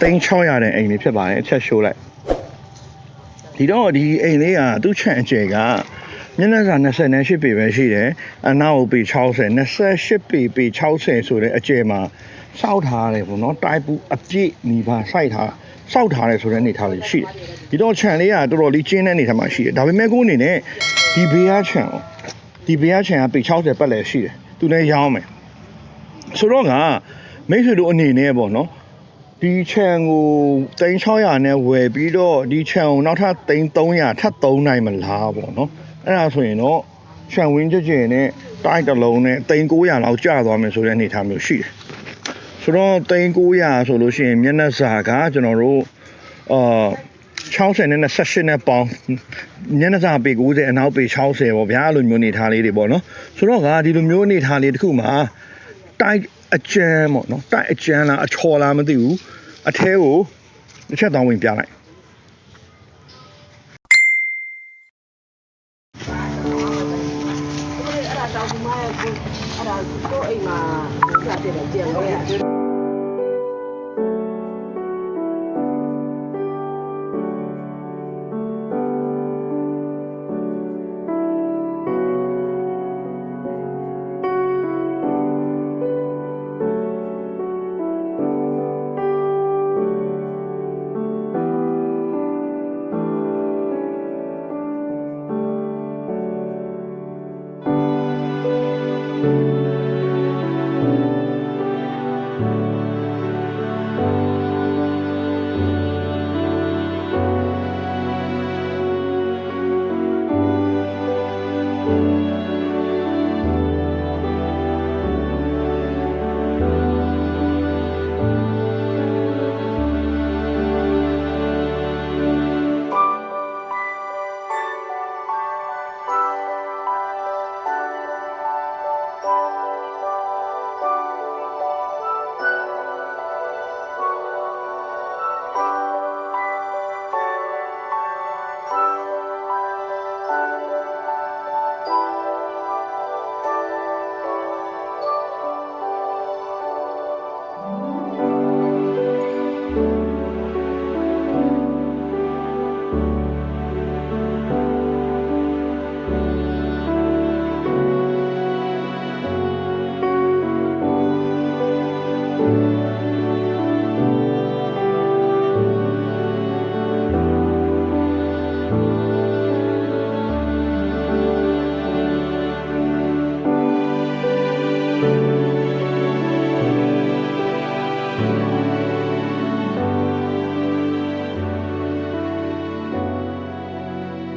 3600တဲ့အိမ်လေးဖြစ်ပါတယ်အချက်ရှိုးလိုက်ဒီတော့ဒီအိမ်လေးကသူ့ချန့်အကျယ်ကမျက်နှာစာ28ပေပဲရှိတယ်အနောက်ကိုပေ60 28ပေပေ60ဆိုတဲ့အကျယ်မှာစောက်ထားရတယ်ပေါ့နော်တိုက်ပူအပြည့်နီးပါစိုက်ထားစောက်ထားတယ်ဆိုတဲ့အနေထားလေးရှိတယ်ဒီတော့ခြံလေးကတော်တော်လေးကျင်းတဲ့အနေထားမှာရှိတယ်ဒါပေမဲ့ကိုယ်အနေနဲ့ဒီဘေးကခြံကိုဒီဘေးကခြံကပေ60ပတ်လည်းရှိတယ်သူလည်းရောင်းမယ်ဆိုတော့ကမိတ်ဆွေတို့အနေနဲ့ပေါ့နော် ဒီခြံကို3600နဲ့ဝယ်ပြီးတော့ဒီခြံကိုနောက်ထပ်3300ထပ်သုံးနိုင်မလားပေါ့နော်အဲ့ဒါဆိုရင်တော့ခြံဝင်းကြကြနဲ့တိုက်တစ်လုံးနဲ့3900လောက်ကျသွားမယ်ဆိုတဲ့အနေအထားမျိုးရှိတယ်ဆိုတော့3900ဆိုလို့ရှိရင်မျက်နှာစာကကျွန်တော်တို့အာ60နဲ့28နဲ့ပေါင်းမျက်နှာစာပေ90အနောက်ပေ60ပေါ့ဗျာအဲ့လိုမျိုးအနေထားလေးတွေပေါ့နော်ဆိုတော့ကဒီလိုမျိုးအနေထားလေးတစ်ခုမှာတိုက် အကျန်းပေါ့နော်တိုက်အကျန်းလားအချော်လားမသိဘူးအထဲကိုတစ်ချက်တောင်းဝင်ပြလိုက်အဲ့ဒါတောင်ဒီမရဲ့ကိုအဲ့ဒါကိုအိမ်မှာစတဲ့ကြံလို့ရ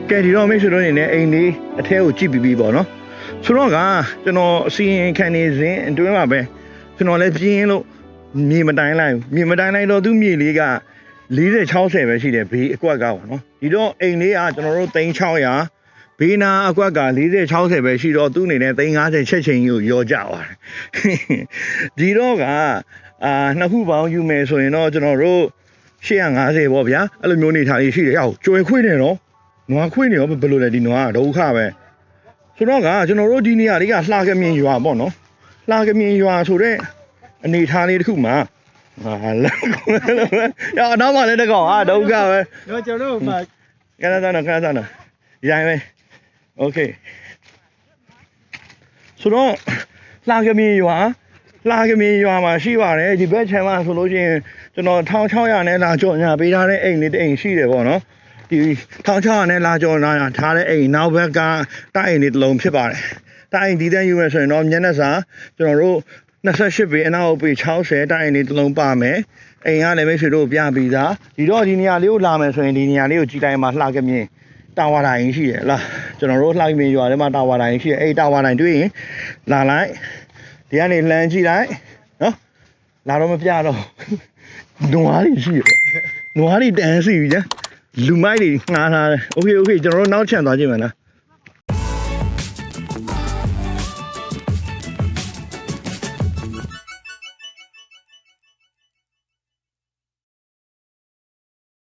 ကဲဒီတော့မိတ်ဆွေတို့အနေနဲ့အိမ်လေးအထဲကိုကြည့်ပြီးပြီပေါ့နော်ဆိုတော့ကကျွန်တော်အစီရင်ခံနေစဉ်အတွင်းမှာပဲကျွန်တော်လည်းပြင်းလို့မြေမတိုင်းလိုက်ဘူးမြေမတိုင်းလိုက်တော့သူ့မြေလေးက40 60ပဲရှိတယ်ဘေးအကွက်ကပေါ့နော်ဒီတော့အိမ်လေးကကျွန်တော်တို့3600ဘေးနာအကွက်က40 60ပဲရှိတော့သူ့အနေနဲ့350ချက်ချင်းကြီးကိုရောကြသွားတယ်ဒီတော့ကအာနှစ်ခုပေါင်းယူမယ်ဆိုရင်တော့ကျွန်တော်တို့850ပေါ့ဗျာအဲ့လိုမျိုးနေထားလေးရှိတယ်ဟောကျွယ်ခွေးနေတော့ နွားခွေးနေရောဘယ်လိုလဲဒီနွားကဒုက္ခပဲဆိုတော့ကကျွန်တော်တို့ဒီနေရာလေးကလှကမြင်ရွာပေါ့နော်လှကမြင်ရွာဆိုတဲ့အနေထားလေးတစ်ခုမှာဟာလောက်ရအောင်တော့မှလည်းတကောင်ဟာဒုက္ခပဲ တော့ကျွန်တော်တို့မှာ ကနသနာကနသနာရိုင်းပဲโอเคဆိုတော့လှကမြင်ရွာလှကမြင်ရွာမှာရှိပါတယ်ဒီဘက်ခြမ်းမှာဆိုလို့ရှိရင်ကျွန်တော်1600နဲ့လာကြော်ညာပေးထားတဲ့အိမ်လေးတစ်အိမ်ရှိတယ်ပေါ့နော် ဒီထောင်ချောင်းနဲ့လာကြော်လာထားတဲ့အိမ်နောက်ဘက်ကတိုက်အိမ်လေးတစ်လုံးဖြစ်ပါတယ်တိုက်အိမ်ဒီတဲ့ယူမယ်ဆိုရင်တော့မျက်နှာစာကျွန်တော်တို့28ပေအနောက်ပေ60တိုက်အိမ်လေးတစ်လုံးပါမယ်အိမ်ကလည်းမိတ်ဆွေတို့ပြပြီးသားဒီတော့ဒီနေရာလေးကိုလာမယ်ဆိုရင်ဒီနေရာလေးကိုကြည်တိုင်းမှာလှကမြင်တာဝါတိုင်းရှိတယ်လားကျွန်တော်တို့လှကမြင်ရွာထဲမှာတာဝါတိုင်းရှိတယ်အဲ့တာဝါတိုင်းတွေ့ရင်လာလိုက်ဒီကနေလှမ်းကြည့်လိုက်နော်လာတော့မပြတော့နွားတွေရှိတယ်နွားတွေတန်းစီပြီကြာ လူမိုက်တွေငှားထားတယ်။ Okay okay ကျွန်တော်တို့နောက်ချန်သွားကြည့်မယ်နော်။